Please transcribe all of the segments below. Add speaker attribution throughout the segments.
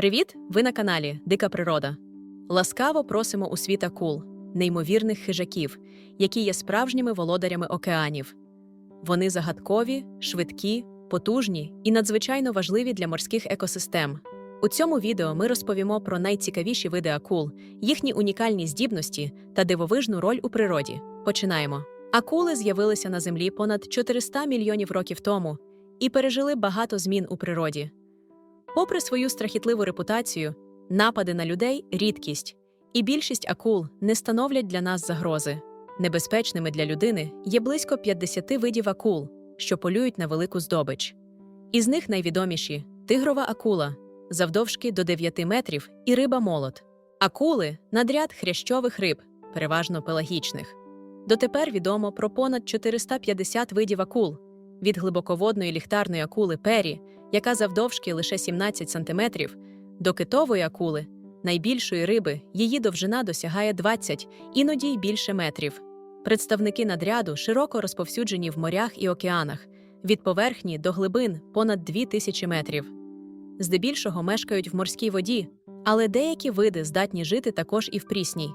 Speaker 1: Привіт! Ви на каналі Дика Природа. Ласкаво просимо у світ акул, неймовірних хижаків, які є справжніми володарями океанів. Вони загадкові, швидкі, потужні і надзвичайно важливі для морських екосистем. У цьому відео ми розповімо про найцікавіші види акул, їхні унікальні здібності та дивовижну роль у природі. Починаємо. Акули з'явилися на землі понад 400 мільйонів років тому і пережили багато змін у природі. Попри свою страхітливу репутацію, напади на людей рідкість, і більшість акул не становлять для нас загрози. Небезпечними для людини є близько 50 видів акул, що полюють на велику здобич. Із них найвідоміші тигрова акула завдовжки до 9 метрів і риба молот. Акули надряд хрящових риб, переважно пелагічних. Дотепер відомо про понад 450 видів акул від глибоководної ліхтарної акули пері, яка завдовжки лише 17 см, до китової акули, найбільшої риби, її довжина досягає 20, іноді й більше метрів. Представники надряду широко розповсюджені в морях і океанах, від поверхні до глибин понад 2000 метрів. Здебільшого мешкають в морській воді, але деякі види здатні жити також і в прісній.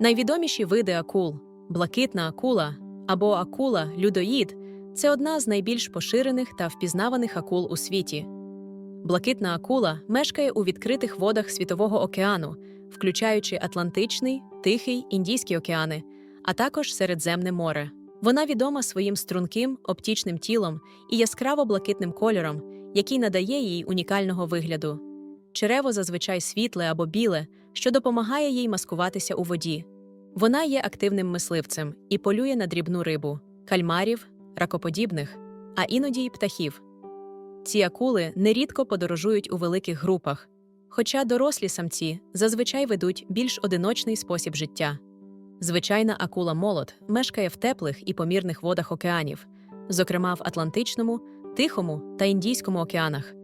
Speaker 1: Найвідоміші види акул блакитна акула або акула людоїд це одна з найбільш поширених та впізнаваних акул у світі. Блакитна акула мешкає у відкритих водах Світового океану, включаючи Атлантичний, Тихий, Індійський океани, а також Середземне море. Вона відома своїм струнким оптічним тілом і яскраво блакитним кольором, який надає їй унікального вигляду. Черево зазвичай світле або біле, що допомагає їй маскуватися у воді. Вона є активним мисливцем і полює на дрібну рибу, кальмарів, ракоподібних, а іноді й птахів. Ці акули нерідко подорожують у великих групах, хоча дорослі самці зазвичай ведуть більш одиночний спосіб життя. Звичайна акула молот мешкає в теплих і помірних водах океанів, зокрема в Атлантичному, Тихому та Індійському океанах,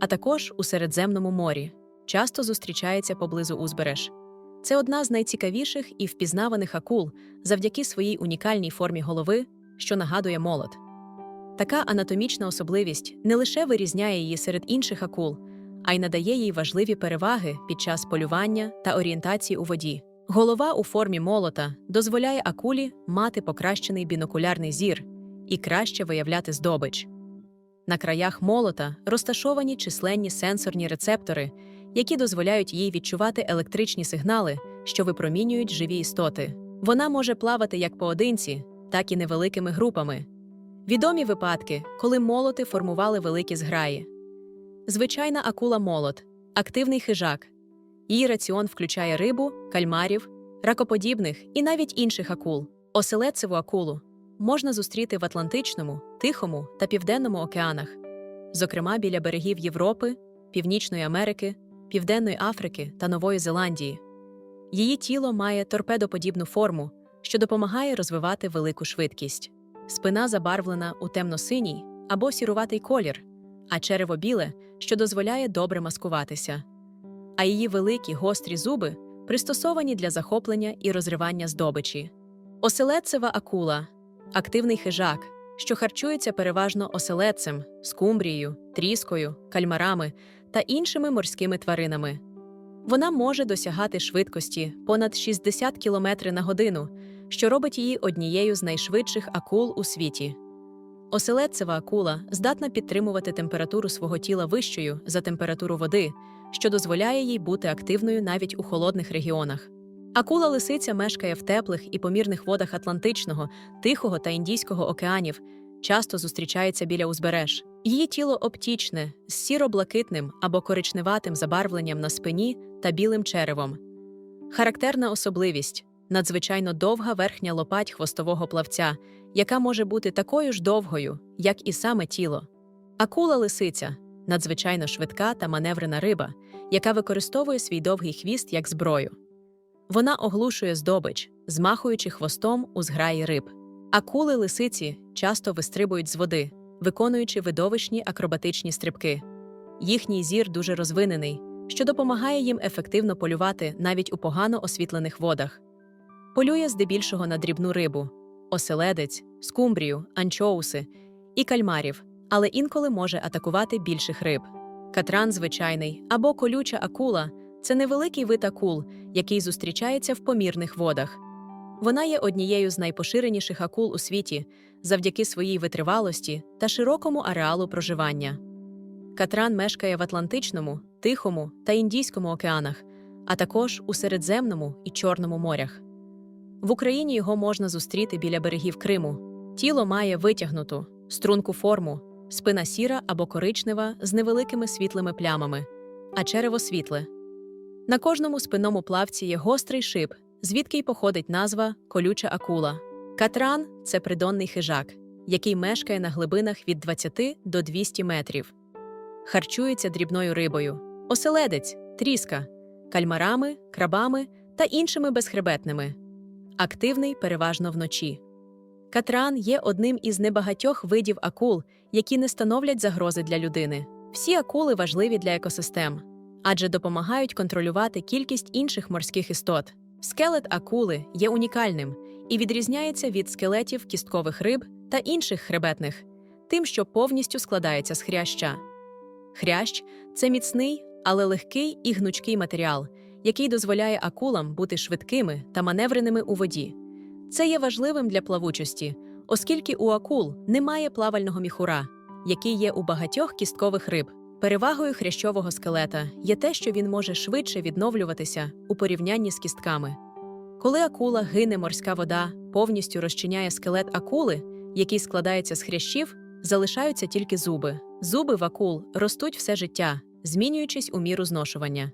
Speaker 1: а також у Середземному морі, часто зустрічається поблизу узбереж. Це одна з найцікавіших і впізнаваних акул завдяки своїй унікальній формі голови, що нагадує молот. Така анатомічна особливість не лише вирізняє її серед інших акул, а й надає їй важливі переваги під час полювання та орієнтації у воді. Голова у формі молота дозволяє акулі мати покращений бінокулярний зір і краще виявляти здобич. На краях молота розташовані численні сенсорні рецептори, які дозволяють їй відчувати електричні сигнали, що випромінюють живі істоти. Вона може плавати як поодинці, так і невеликими групами. Відомі випадки, коли молоти формували великі зграї. Звичайна акула молот активний хижак. Її раціон включає рибу, кальмарів, ракоподібних і навіть інших акул. Оселедцеву акулу можна зустріти в Атлантичному, Тихому та Південному океанах, зокрема біля берегів Європи, Північної Америки, Південної Африки та Нової Зеландії. Її тіло має торпедоподібну форму, що допомагає розвивати велику швидкість. Спина забарвлена у темно-синій або сіруватий колір, а черево біле, що дозволяє добре маскуватися. А її великі гострі зуби пристосовані для захоплення і розривання здобичі. Оселедцева акула активний хижак, що харчується переважно оселедцем, скумбрією, тріскою, кальмарами та іншими морськими тваринами. Вона може досягати швидкості понад 60 км на годину, що робить її однією з найшвидших акул у світі. Оселедцева акула здатна підтримувати температуру свого тіла вищою за температуру води, що дозволяє їй бути активною навіть у холодних регіонах. Акула лисиця мешкає в теплих і помірних водах Атлантичного, Тихого та Індійського океанів, часто зустрічається біля узбереж. Її тіло оптічне, з сіро-блакитним або коричневатим забарвленням на спині та білим черевом. Характерна особливість надзвичайно довга верхня лопать хвостового плавця, яка може бути такою ж довгою, як і саме тіло. Акула лисиця надзвичайно швидка та маневрена риба, яка використовує свій довгий хвіст як зброю. Вона оглушує здобич, змахуючи хвостом у зграї риб. Акули лисиці часто вистрибують з води, виконуючи видовищні акробатичні стрибки. Їхній зір дуже розвинений, що допомагає їм ефективно полювати навіть у погано освітлених водах. Полює здебільшого на дрібну рибу, оселедець, скумбрію, анчоуси і кальмарів, але інколи може атакувати більших риб. Катран звичайний або колюча акула це невеликий вид акул, який зустрічається в помірних водах. Вона є однією з найпоширеніших акул у світі завдяки своїй витривалості та широкому ареалу проживання. Катран мешкає в Атлантичному, Тихому та Індійському океанах, а також у Середземному і Чорному морях. В Україні його можна зустріти біля берегів Криму. Тіло має витягнуту, струнку форму, спина сіра або коричнева з невеликими світлими плямами, а черево світле. На кожному спинному плавці є гострий шип, звідки й походить назва колюча акула. Катран це придонний хижак, який мешкає на глибинах від 20 до 200 метрів. Харчується дрібною рибою, оселедець, тріска, кальмарами, крабами та іншими безхребетними. Активний переважно вночі. Катран є одним із небагатьох видів акул, які не становлять загрози для людини. Всі акули важливі для екосистем, адже допомагають контролювати кількість інших морських істот. Скелет акули є унікальним і відрізняється від скелетів кісткових риб та інших хребетних, тим, що повністю складається з хряща. Хрящ це міцний, але легкий і гнучкий матеріал, який дозволяє акулам бути швидкими та маневреними у воді. Це є важливим для плавучості, оскільки у акул немає плавального міхура, який є у багатьох кісткових риб. Перевагою хрящового скелета є те, що він може швидше відновлюватися у порівнянні з кістками. Коли акула гине морська вода, повністю розчиняє скелет акули, який складається з хрящів, залишаються тільки зуби. Зуби в акул ростуть все життя, змінюючись у міру зношування.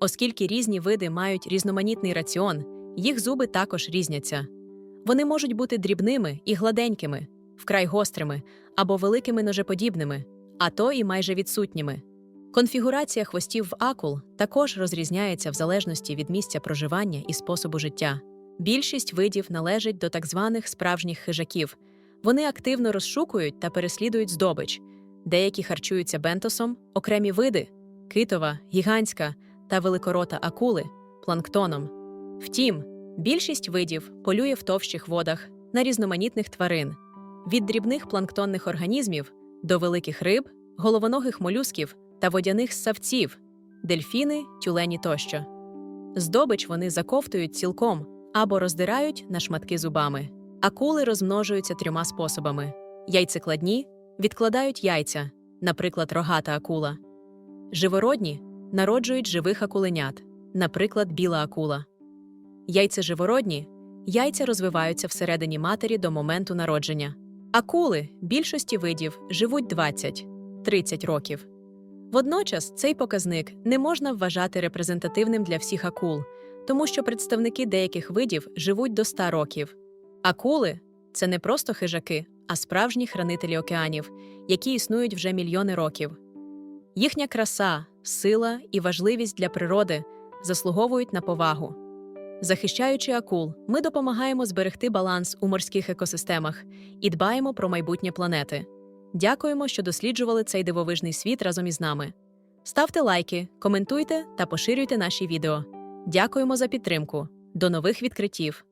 Speaker 1: Оскільки різні види мають різноманітний раціон, їх зуби також різняться. Вони можуть бути дрібними і гладенькими, вкрай гострими або великими ножеподібними, а то і майже відсутніми. Конфігурація хвостів в акул також розрізняється в залежності від місця проживання і способу життя. Більшість видів належить до так званих справжніх хижаків. Вони активно розшукують та переслідують здобич. Деякі харчуються бентосом, окремі види китова, гігантська та великорота акули планктоном. Втім, більшість видів полює в товщих водах на різноманітних тварин від дрібних планктонних організмів до великих риб, головоногих молюсків та водяних ссавців, дельфіни, тюлені тощо. Здобич вони заковтують цілком або роздирають на шматки зубами. Акули розмножуються трьома способами: яйцекладні відкладають яйця, наприклад, рогата акула. Живородні народжують живих акуленят, наприклад, біла акула. Яйцеживородні яйця розвиваються всередині матері до моменту народження. Акули більшості видів живуть 20-30 років. Водночас цей показник не можна вважати репрезентативним для всіх акул, тому що представники деяких видів живуть до 100 років. Акули це не просто хижаки, а справжні хранителі океанів, які існують вже мільйони років. Їхня краса, сила і важливість для природи заслуговують на повагу. Захищаючи акул, ми допомагаємо зберегти баланс у морських екосистемах і дбаємо про майбутнє планети. Дякуємо, що досліджували цей дивовижний світ разом із нами. Ставте лайки, коментуйте та поширюйте наші відео. Дякуємо за підтримку. До нових відкриттів!